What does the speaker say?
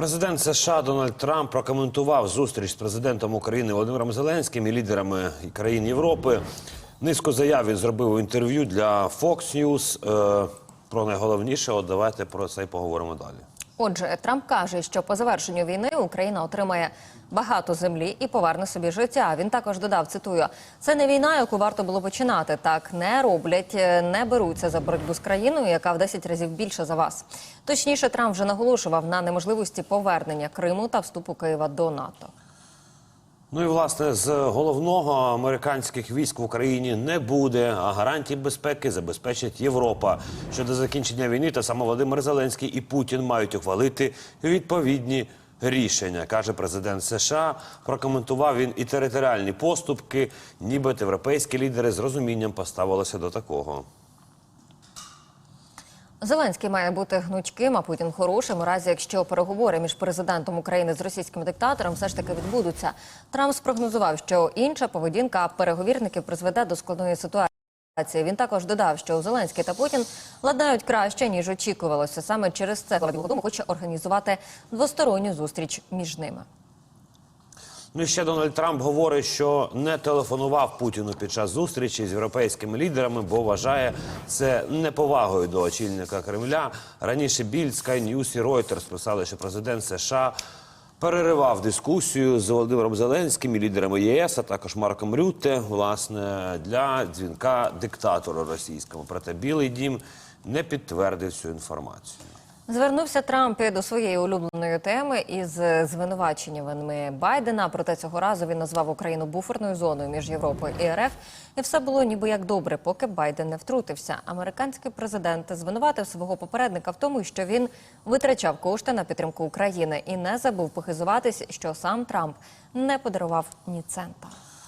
Президент США Дональд Трамп прокоментував зустріч з президентом України Володимиром Зеленським і лідерами країн Європи. Низку заяв він зробив інтерв'ю для Fox News. Е, Про найголовніше, от давайте про це і поговоримо далі. Отже, Трамп каже, що по завершенню війни Україна отримає багато землі і поверне собі життя. Він також додав, цитую: це не війна, яку варто було починати. Так не роблять, е, не беруться за боротьбу з країною, яка в 10 разів більше за вас. Точніше, Трамп вже наголошував на неможливості повернення Криму та вступу Києва до НАТО. Ну і власне з головного американських військ в Україні не буде, а гарантії безпеки забезпечить Європа. Щодо закінчення війни, та саме Володимир Зеленський і Путін мають ухвалити відповідні рішення, каже президент США. Прокоментував він і територіальні поступки, нібито європейські лідери з розумінням поставилися до такого. Зеленський має бути гнучким, а Путін хорошим. У разі, якщо переговори між президентом України з російським диктатором все ж таки відбудуться. Трамп спрогнозував, що інша поведінка переговірників призведе до складної ситуації. Він також додав, що Зеленський та Путін ладнають краще ніж очікувалося. Саме через це Дому хоче організувати двосторонню зустріч між ними. Ну і ще Дональд Трамп говорить, що не телефонував Путіну під час зустрічі з європейськими лідерами, бо вважає це неповагою до очільника Кремля. Раніше Більд, Sky News і Reuters писали, що президент США переривав дискусію з Володимиром Зеленським і лідерами ЄС, а також Марком Рютте, власне, для дзвінка диктатору російському. Проте Білий Дім не підтвердив цю інформацію. Звернувся Трамп до своєї улюбленої теми із звинуваченнями Байдена. Проте цього разу він назвав Україну буферною зоною між Європою і РФ. І все було ніби як добре, поки Байден не втрутився. Американський президент звинуватив свого попередника в тому, що він витрачав кошти на підтримку України і не забув похизуватись, що сам Трамп не подарував ні цента.